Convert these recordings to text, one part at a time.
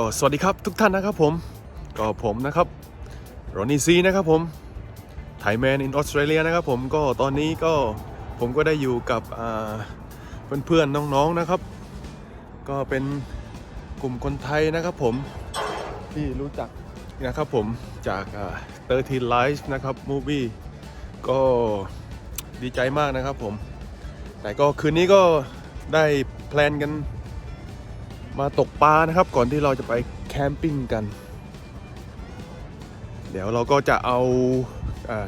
ก็สวัสดีครับทุกท่านนะครับผมก็ผมนะครับโรนี่ซีนะครับผมไทยแมนอินออสเตรเลียนะครับผมก็ตอนนี้ก็ผมก็ได้อยู่กับอ่าเพื่อนๆน้องๆนะครับ ก็เป็นกลุ่มคนไทยนะครับผมที่รู้จักนะครับผมจากเตอร์ทีไลฟ์นะครับมูวี่ก็ดีใจมากนะครับผม แต่ก็คืนนี้ก็ได้แพลนกัน มาตกปลานะครับ ก่อนที่เราจะไปแคมปิ้งกัน เดี๋ยวเราก็จะเอา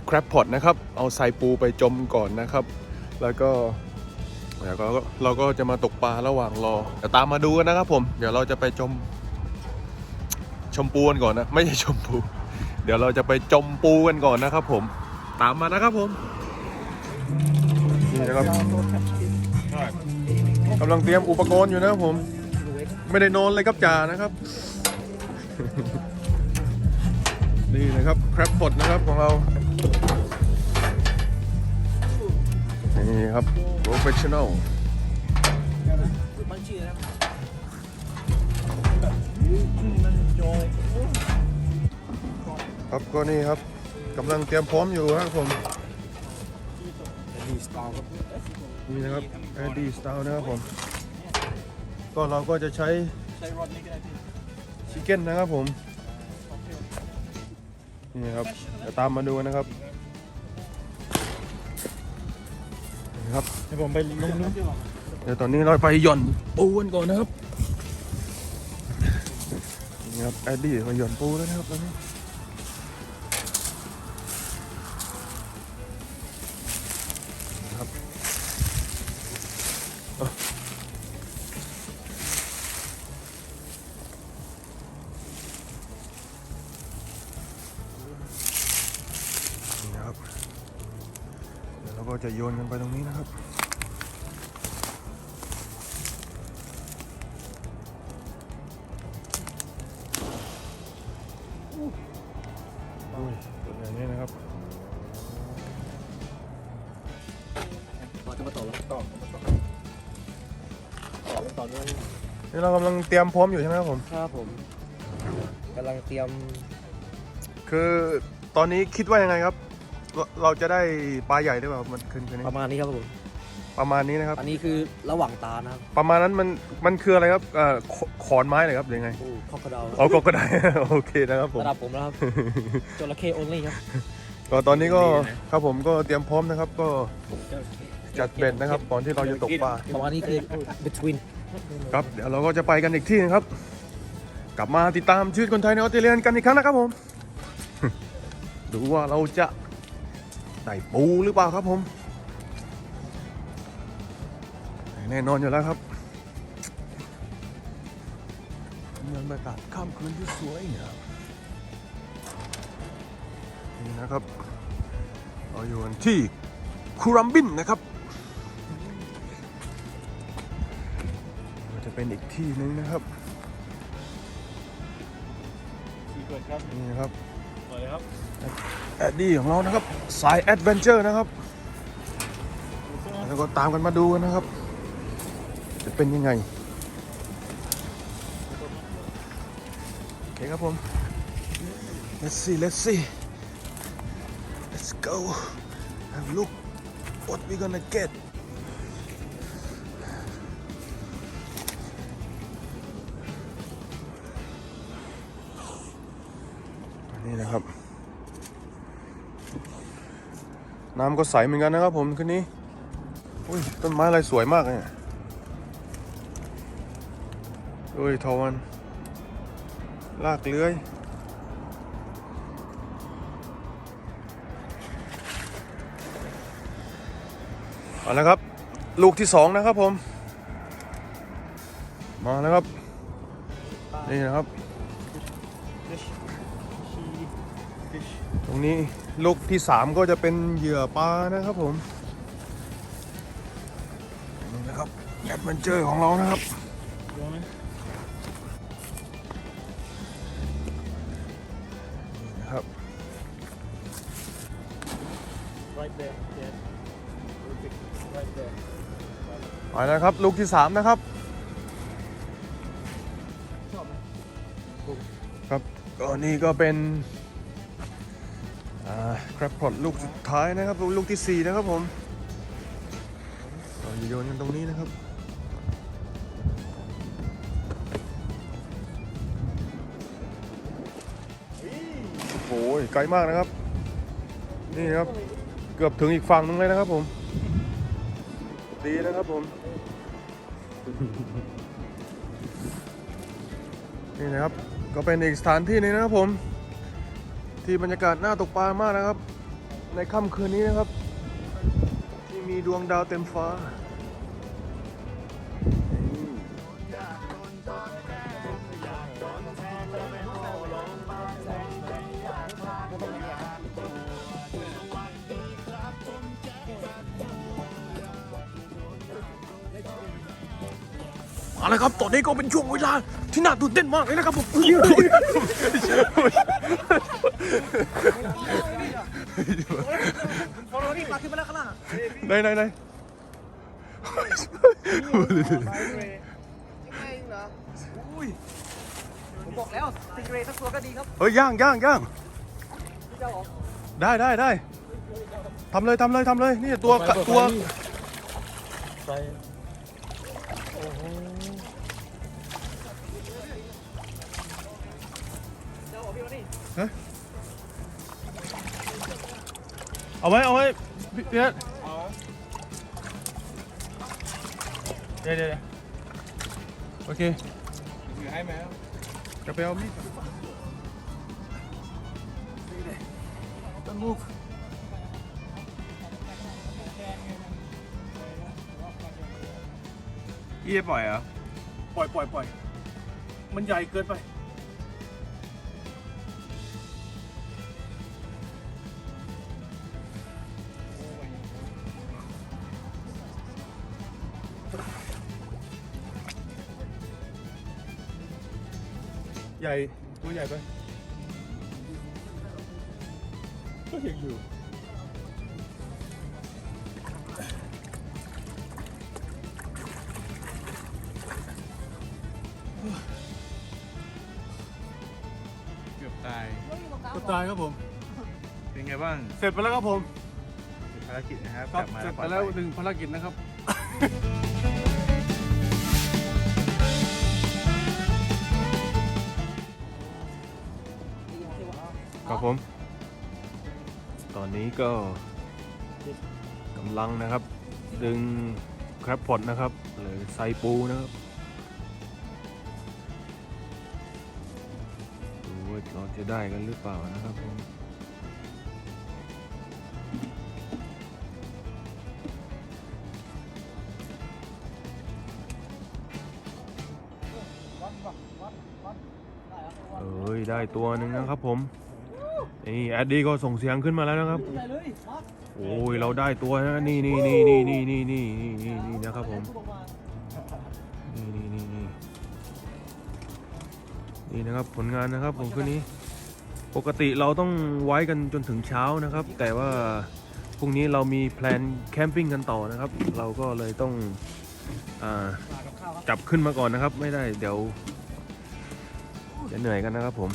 ครบพอตนะครับ เอาใส่ปูไปจมก่อนนะครับ แล้วก็แล้วก็เราก็จะมาตกปลาระหว่างรอเดี๋ยวตามมาดูกันนะครับผม เดี๋ยวเราจะไปจม ชมปูกันก่อนนะ ไม่ใช่ชมปู เดี๋ยวเราจะไปจมปูกันก่อนนะครับ ผม ตามมานะครับผมนี่นะครับกำลังเตรียมอุปกรณ์อยู่นะครับผม ไม่ได้นอนเลยครับจ่านะครับ นี่นะครับครับพดนะครับของเรานี่ครับ professional ครับก็นี่ครับกำลังเตรียมพร้อมอยู่ครับผมนี่นะครับ Eddie Style นะครับผม ก็เราก็จะใช้ชิคเก้นนะครับผมนี่ครับเดี๋ยวตามมาดูนะครับนี่ครับให้ผมไปลงนู้นเดี๋ยวตอนนี้เราไปหย่อนปูกันก่อนนะครับนี่ครับแอดดี้มาหย่อนปูแล้วนะครับตอนนี้ เดี๋ยวเราก็จะโยนกันไปตรงนี้นะครับอุ้ยตัวอย่างนี้นะครับเราจะมาต่อแล้วต่อต่อต่อต่อเนื่องนี่เรากำลังเตรียมพร้อมอยู่ใช่ไหมครับผม ครับผมกำลังเตรียม คือตอนนี้คิดว่ายังไงครับ เราเราจะได้ปลาใหญ่หรือเปล่ามันคืนคืนนี้ประมาณนี้ครับผมประมาณนี้นะครับ อันนี้คือระหว่างตานะครับประมาณนั้นมันมันคืออะไรครับเอ่อขขอนไม้เลยครับหรือยังไงโอ้ข้อกระเดาเอาก็ก็ได้ โอเคนะครับผม ระดับผมนะครับ จระเข้ only ครับ ก็ตอนนี้ก็ดีนะครับผมก็เตรียมพร้อมนะครับ ก็จัดเบ็ดนะครับก่อนที่เราจะตกปลาประมาณนี้คือ between ครับเดี๋ยวเราก็จะไปกันอีกที่นึงครับ กลับมาติดตามชีวิตคนไทยในออสเตรเลียกันอีกครั้งนะครับผม ดูว่าเราจะ ได้ปูหรือเปล่าครับผม แน่นอนอยู่แล้วครับบรรยากาศค่ำคืนที่สวยงามนี่นะครับเราอยู่กันที่คูรัมบินนะครับมันจะเป็นอีกที่หนึงนะครับสี่คนครับนี่นะครับสวัสดีครับ แอดดี้ของเรานะครับ สายแอดเวนเจอร์นะครับ แล้วก็ตามกันมาดูกันนะครับ จะเป็นยังไง โอเคครับผม let's see let's see let's go have a look what we gonna get น้ำก็ใสเหมือนกันนะครับผมคืนนี้อุ้ยต้นไม้อะไรสวยมากเลยเนี่ยอุ้ยทวันลากเลื้อยเอาละครับ ลูกที่สองนะครับผม มาแล้วครับ นี่นะครับ ตรงนี้ ลูกที่สามก็จะเป็นเหยื่อปลานะครับผมนี่นะครับแอดเวนเจอร์ของเรานะครับรู้ไหมนี่นะครับ right there yes perfect right there ไปแล้วครับ ลูกที่สามนะครับชอบไหมครับก็นี่ก็เป็นอ่า ครับพอตลูกสุดท้ายนะครับ ลูกที่ 4 นะครับผมเราโยนกันตรงนี้นะครับโอ้ยไกลมากนะครับ นี่นะครับ เกือบถึงอีกฝั่งนึงเลยนะครับผม ดีนะครับผม นี่นะครับ ก็เป็นอีกสถานที่หนึงนะครับผม ที่บรรยากาศน่าตกปลามากนะครับ ในค่ำคืนนี้นะครับ ที่มีดวงดาวเต็มฟ้าอาละครับ ตอนนี้ก็เป็นช่วงเวลาที่น่าตื่นเต้นมากเลยนะครับผม Nein, nein, nein. Ôi, giang, giang, giang. Đây, đây, đây. Thăm lên, thăm lên, thăm lên. Nè, tua, cắt tua. Hả? เอาไว้เอาไว้พี่เปี๊ยรเดี๋ยวเดี๋ยวเโอเคถือให้ไหมจะไปเอามีดต้องลูกพี่จะปล่อยเหรอปล่อยปล่อยปล่อยมันใหญ่เกินไป ใหญ่ตัวใหญ่ไปก็ยังอยู่เกือบตายก็ตายครับผม เป็นไงบ้างเสร็จไปแล้วครับผม ภารกิจนะครับ ครับกลับมาเสร็จไปปอดแล้วภัยหนึ่งภารกิจนะครับ ผม ตอนนี้ก็กำลังนะครับ ดึงครับพอตนะครับ หรือไซปูนะครับดูว่าเราจะได้กันหรือเปล่านะครับผมเอ้ยได้ตัวหนึ่งนะครับผม นี่แอดดี้ก็ส่งเสียงขึ้นมาแล้วนะครับ โอ้ยเราได้ตัวนะนี่นี่นี่นี่นี่นี่นี่นี่นี่นี่นะครับผม นี่นี่นี่นี่นี่นะครับผลงานนะครับผมคืนนี้ ปกติเราต้องไว้กันจนถึงเช้านะครับ แต่ว่าพรุ่งนี้เรามีแพลนแคมปิ้งกันต่อนะครับ เราก็เลยต้องจับขึ้นมาก่อนนะครับ ไม่ได้เดี๋ยวจะเหนื่อยกันนะครับผม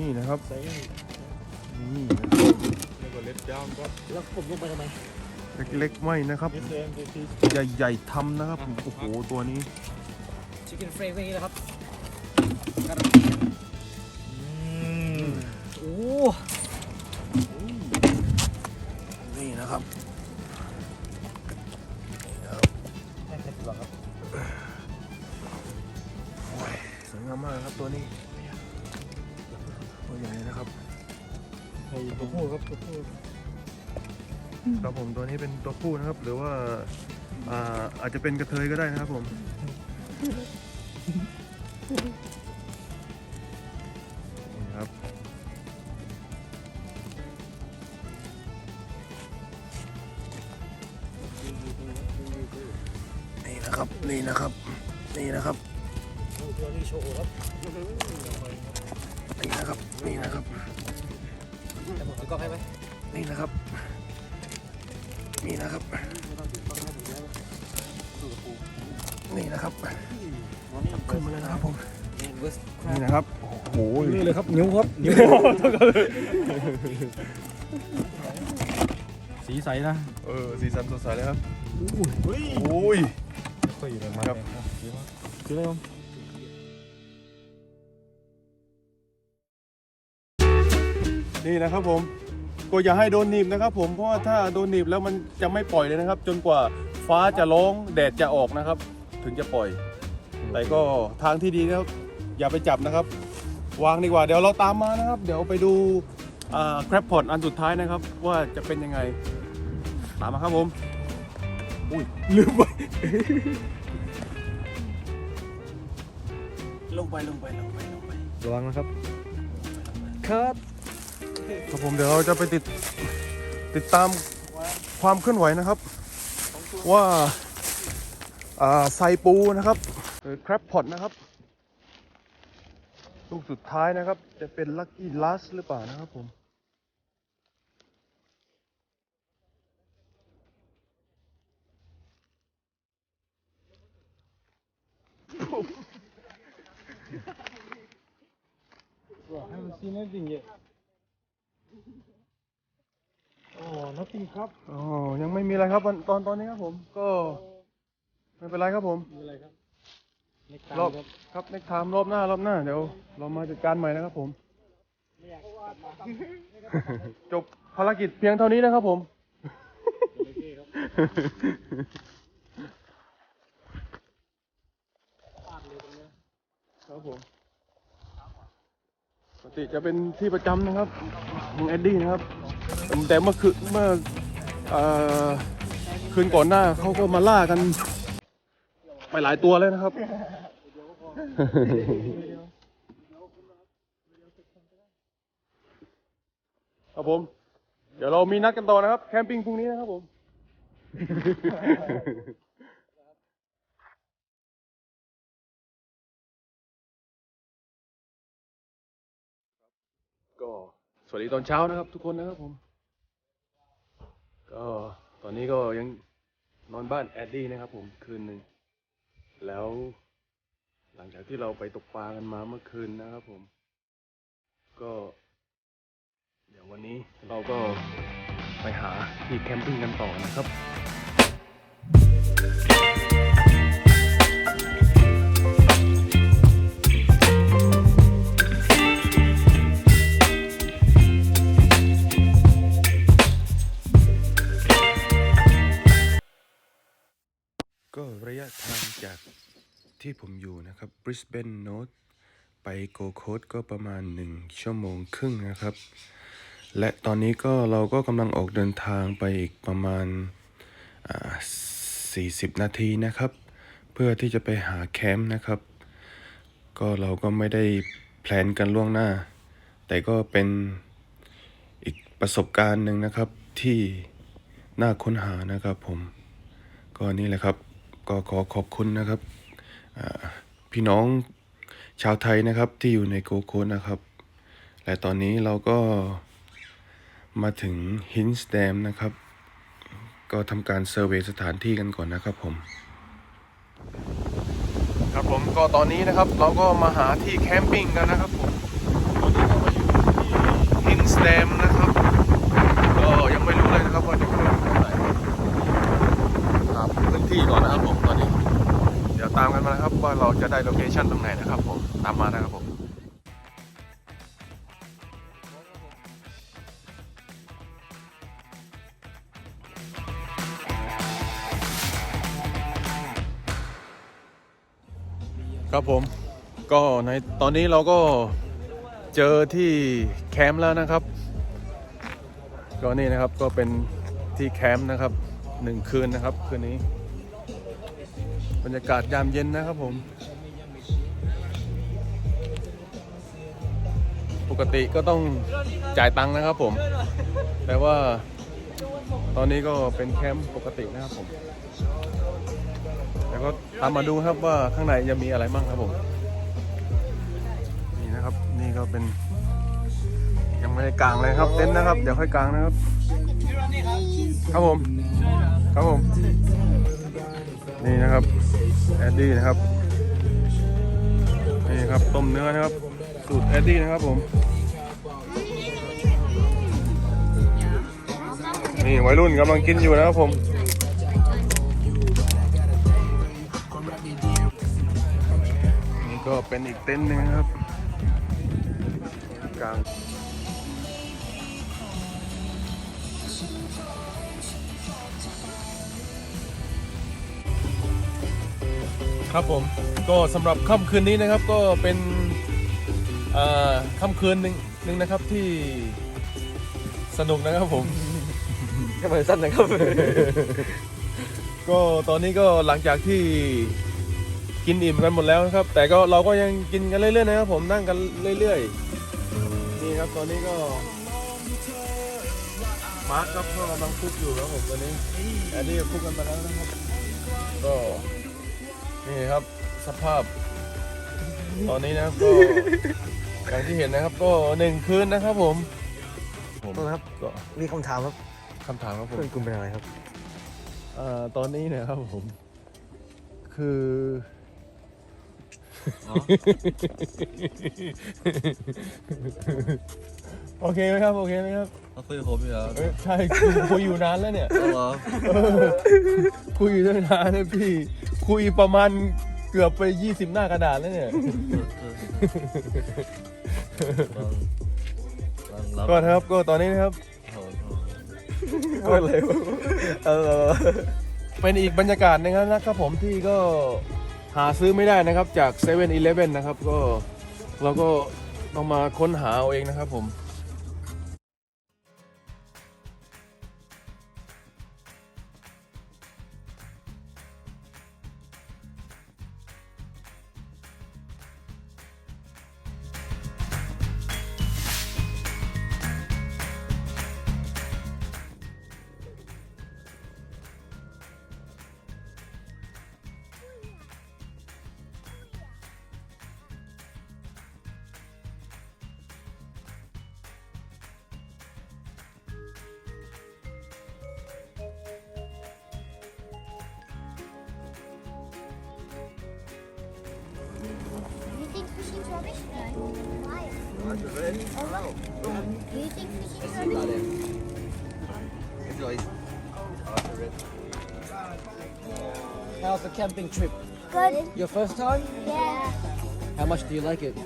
นี่นะครับนี่นะครับแล้วก็เล็ดย่อมก็แล้วผมลงไปทำไมเล็กๆไม่นะครับเซมดีทีใหญ่ๆทำนะครับโอ้โหตัวนี้ ชิคเก้นเฟรมอย่างนี้นะครับ เป็นตัวผู้นะครับ หรือว่าอ่าอาจจะเป็นกระเทยก็ได้นะครับผม นี่ครับ นี่นะครับ นี่นะครับ นี่เลยครับนิ้วครับนิ้วสีใสนะ เออ สีสันสดใสเลยครับอุ้ยโอ้ยค่อยอยู่เลยครับคืออะไรครับนี่นะครับผมก็อย่าให้โดนหนีบนะครับผมเพราะว่าถ้าโดนหนีบแล้วมันจะไม่ปล่อยเลยนะครับ จนกว่าฟ้าจะร้องแดดจะออกนะครับ ถึงจะปล่อยแต่ก็ทางที่ดีนะครับอย่าไปจับนะครับ วางดีกว่า เดี๋ยวเราตามมานะครับ เดี๋ยวไปดูแครปพอตอันสุดท้ายนะครับ ว่าจะเป็นยังไง ตามมาครับผม อุ้ยลืมไปลงไปลงไปลงไปลงไประวังนะครับ ครับครับผมเดี๋ยวเราจะไปติดติดตามความเคลื่อนไหวนะครับ ว่าไซปูนะครับหรือ crab pot นะครับ ลูกสุดท้ายนะครับ จะเป็น lucky last หรือเปล่านะครับผม I haven't seen anything yet. Oh, nothing ครับอ๋อยังไม่มีอะไรครับวันตอนตอนนี้ครับผมก็ไม่เป็นไรครับผม มีอะไรครับเน็กไท รอบครับในทามรอบหน้ารอบหน้าเดี๋ยวเรามาจัดการใหม่นะครับผม จบภารกิจเพียงเท่านี้นะครับผมครับผมปกติจะเป็นที่ประจำนะครับของเอ็ดดี้นะครับ แต่เมื่อคืนเมื่อคืนก่อนหน้าเขาก็มาล่ากัน ไปหลายตัวเลยนะครับ ครับผม เดี๋ยวเรามีนัดกันต่อนะครับ แคมปิ้งพรุ่งนี้นะครับผมก็สวัสดีตอนเช้านะครับ ทุกคนนะครับผม ก็ตอนนี้ก็ยังนอนบ้านแอดดี้นะครับผมคืนหนึ่ง แล้วหลังจากที่เราไปตกปลากันมาเมื่อคืนนะครับผม ก็ เดี๋ยววันนี้เราก็ไปหาที่แคมปิ้งกันต่อนะครับ ที่ผมอยู่นะครับ Brisbane North ไปโกโคดก็ประมาณ 1 ชั่วโมงครึ่งนะครับ และตอนนี้ก็เราก็กำลังออกเดินทางไปอีกประมาณอ่า40 นาทีนะครับ เพื่อที่จะไปหาแคมป์นะครับ ก็เราก็ไม่ได้แพลนกันล่วงหน้า แต่ก็เป็นอีกประสบการณ์หนึ่งนะครับที่น่าค้นหานะครับผม ก็นี่แหละครับ ก็ขอขอบคุณนะครับ พี่น้องชาวไทยนะครับที่อยู่ในโกโคดนะครับ และตอนนี้เราก็มาถึงฮินส์แดมนะครับ ก็ทำการเซอร์เวยสถานที่กันก่อนนะครับผม ครับผมก็ตอนนี้นะครับเราก็มาหาที่แคมปิ้งกันนะครับผม ตอนนี้เรามาอยู่ที่ฮินส์แดมนะครับ ก็ยังไม่รู้เลยนะครับว่าจะขึ้นเท่าไหร่ หาพื้นที่ก่อนนะครับผมตอนนี้ เดี๋ยวตามกันมานะครับ ว่าเราจะได้โลเคชั่นตรงไหนนะครับผมตามมานะครับผมครับผมก็ในตอนนี้เราก็เจอที่แคมป์แล้วนะครับก็นี่นะครับก็เป็นที่แคมป์นะครับหนึ่งคืนนะครับคืนนี้ บรรยากาศยามเย็นนะครับผม ปกติก็ต้องจ่ายตังค์นะครับผม แต่ว่าตอนนี้ก็เป็นแคมป์ปกตินะครับผม แล้วก็ตามมาดูครับว่าข้างในจะมีอะไรบ้างครับผม นี่นะครับนี่ก็เป็น ยังไม่ได้กางเลยครับเต็นท์นะครับ เดี๋ยวค่อยกางนะครับ ครับผม ครับผม นี่นะครับแอดดี้นะครับนี่ครับต้มเนื้อนะครับ สูตรแอดดี้นะครับผมนี่วัยรุ่นกำลังกินอยู่นะครับผมนี่ก็เป็นอีกเต็นท์หนึงครับ ครับผมก็สำหรับค่ำคืนนี้นะครับก็เป็นเอ่อค่ำคืนหนึ่งหนึ่งนะครับที่สนุกนะครับผมทำไมสั้นนะครับ ก็ตอนนี้ก็หลังจากที่กินอิ่มกันหมดแล้วนะครับ แต่ก็เราก็ยังกินกันเรื่อยๆนะครับผมนั่งกันเรื่อยๆนี่ครับตอนนี้ก็มาร์คครับก็กำลังคุกอยู่ครับผมตอนนี้อันนี้ก็คุกกันมาแล้วนะครับก็ นี่ครับสภาพ ตอนนี้นะครับก็ อย่างที่เห็นนะครับ ก็หนึ่งคืนนะครับ ผม ผมโทษนะครับก็มีคำถามครับคำถามครับผมเพื่อนคุณเป็นอะไรครับเอ่อตอนนี้เนี่ยครับผม คือ โอเคไหมครับ โอเคไหมครับเขาคุยกับผมอยู่แล้วเอ้ยใช่คุยคุยอยู่นานแล้วเนี่ยเอาเหรอเออคุยอยู่ตั้งนานเลยพี่ คุยประมาณเกือบไป20หน้ากระดาษแล้วเนี่ย ก็นะครับก็ตอนนี้นะครับ ก็เลยเออเป็นอีกบรรยากาศนะครับนะครับผมที่ก็หาซื้อไม่ได้นะครับจาก7 e เ e ่ e อนะครับ ก็เราก็ต้องมาค้นหาเอาเองนะครับผม How's the camping trip? Good. Your first time? Yeah. How much do you like it?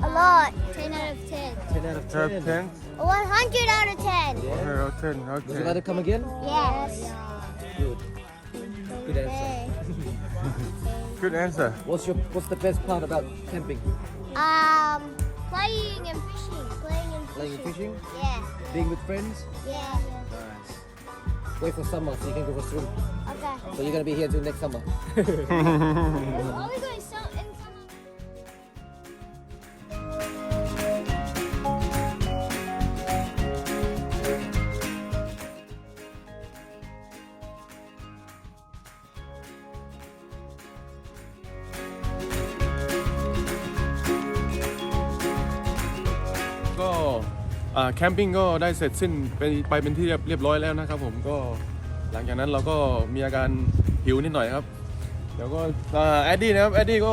A lot. 10 out of 10. 10 out of 10. 10 100 out of 10. Yeah. 10 Would you okay like to come again? Yes. Good. Good answer. Okay. good answer What's your What's the best part about camping? Um, playing and fishing. Playing and Playing and fishing. fishing? Yeah. Being with friends? Yeah. Nice. Wait for summer so you can go for swim. Okay. So you're gonna be here until next summer. Are we going แคมปิ้งก็ได้เสร็จสิ้นไปไปเป็นที่เรียบร้อยแล้วนะครับผมก็หลังจากนั้นเราก็มีอาการหิวนิดหน่อยครับ เดี๋ยวก็อ่าแอดดี้นะครับแอดดี้ก็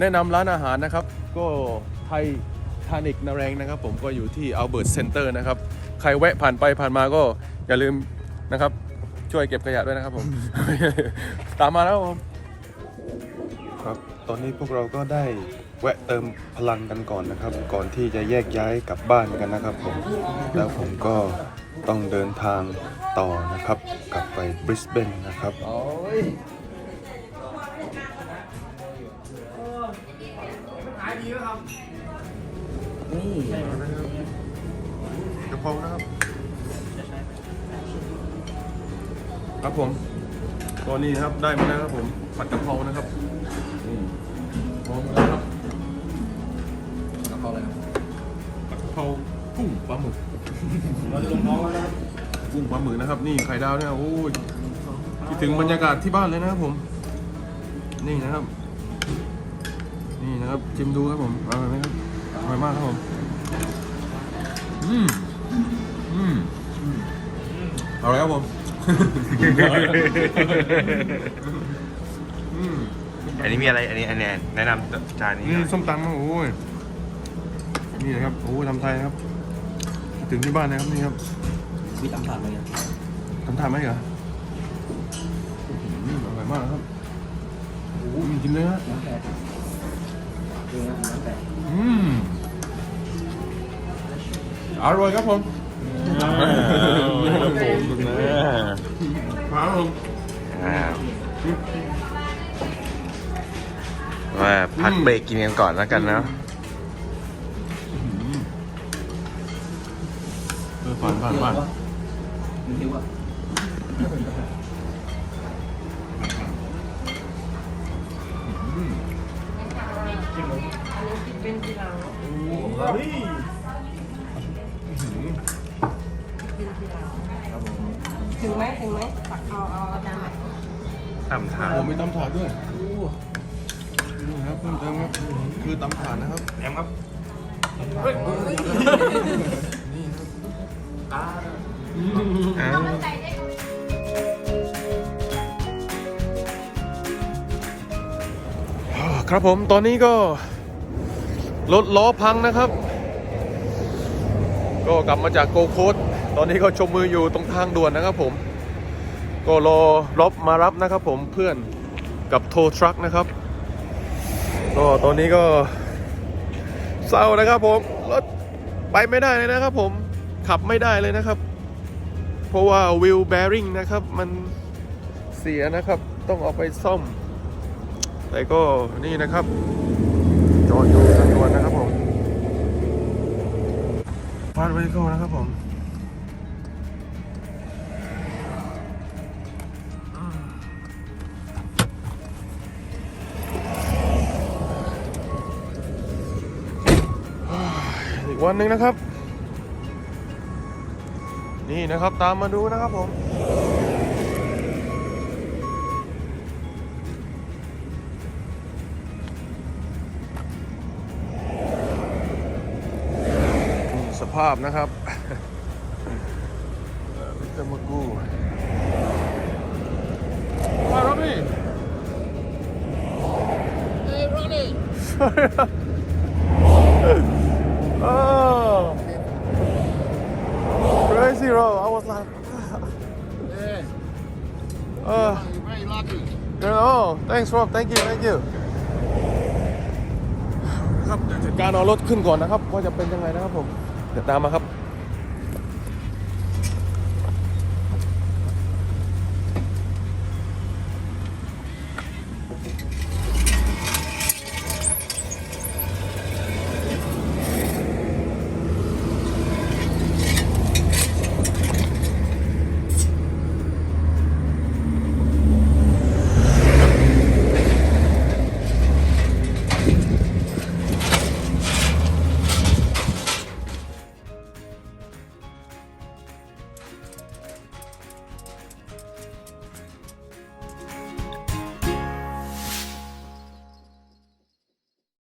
แนะนำร้านอาหารนะครับ ก็ไทยทานิกนาแรงนะครับ ผมก็อยู่ที่อัลเบิร์ตเซ็นเตอร์นะครับ ใครแวะผ่านไปผ่านมาก็อย่าลืมนะครับช่วยเก็บขยะด้วยนะครับผม ตามมาแล้วครับผมครับ ตอนนี้พวกเราก็ได้ แวะเติมพลังกันก่อนนะครับ ก่อนที่จะแยกย้ายกลับบ้านกันนะครับผมแล้วผมก็ต้องเดินทางต่อนะครับ กลับไปบริสเบนนะครับกระเพรานะครับครับผมตัวนี้นะครับได้มาแล้วครับผมผัดกะเพรานะครับนี่พร้อมแล้วครับกะเพรา อะไรครับผัดกะเพรากุ้งปลาหมึกเราจะลงท้องแล้วนะครับกุ้งปลาหมึกนะครับ นี่ไข่ดาวเนี่ยโอ้ยคิดถึงบรรยากาศที่บ้านเลยนะครับผม นี่นะครับ นี่นะครับชิมดูครับผมอร่อยไหมครับอร่อยมากครับผมอืมอืมเอาเลยครับผมอันนี้มีอะไร อันนี้อันนี้แนะนำจานนี้หนี่น่อย ส้มตำครับโอ้ย นี่นะครับโอ้ยทำไทยนะครับ ถึงที่บ้านนะครับนี่ครับมีตำถาดไหมเนี่ยทำทานไหมเหรออื้อหืออร่อยมากครับโอ้โหมีกินเลยฮะน้ำแตกดูนะน้ำแตกอืมอร่อยครับผมครับผมอ่าว่าพักเบรกกินกันก่อนแล้วกันเนาะ ผ่านผ่านผ่านมันหิวอะถึงไหมถึงไหมตักเอาเอาจานไหนทำทานผมมีตำถาดด้วยนี่ครับเพิ่มเติมครับ คือตำถาดนะครับแอมครับ ครับผมตอนนี้ก็รถล้อพังนะครับ ก็กลับมาจากโกโคดตอนนี้ก็ชมมืออยู่ตรงทางด่วนนะครับผม ก็รอรบมารับนะครับผมเพื่อนกับโททรัคนะครับ ก็ตอนนี้ก็เศร้านะครับผมรถไปไม่ได้เลยนะครับผม ขับไม่ได้เลยนะครับ เพราะว่าวิลแบริ่งนะครับ มันเสียนะครับ ต้องเอาไปซ่อม แต่ก็นี่นะครับ จอดอยู่ทางด่วนนะครับผมฟาดไว้ก็นะครับผมอีกวันหนึ่งนะครับ นี่นะครับตามมาดูนะครับผมนี่สภาพนะครับวิตามากูมาโรบี้ Hey Ronnie oh crazy bro I was like uh Very lucky. oh thanks Rob thank you thank you ครับเดี๋ยวจัดการเอารถขึ้นก่อนนะครับว่าจะเป็นยังไงนะครับผมเดี๋ยวตามมาครับ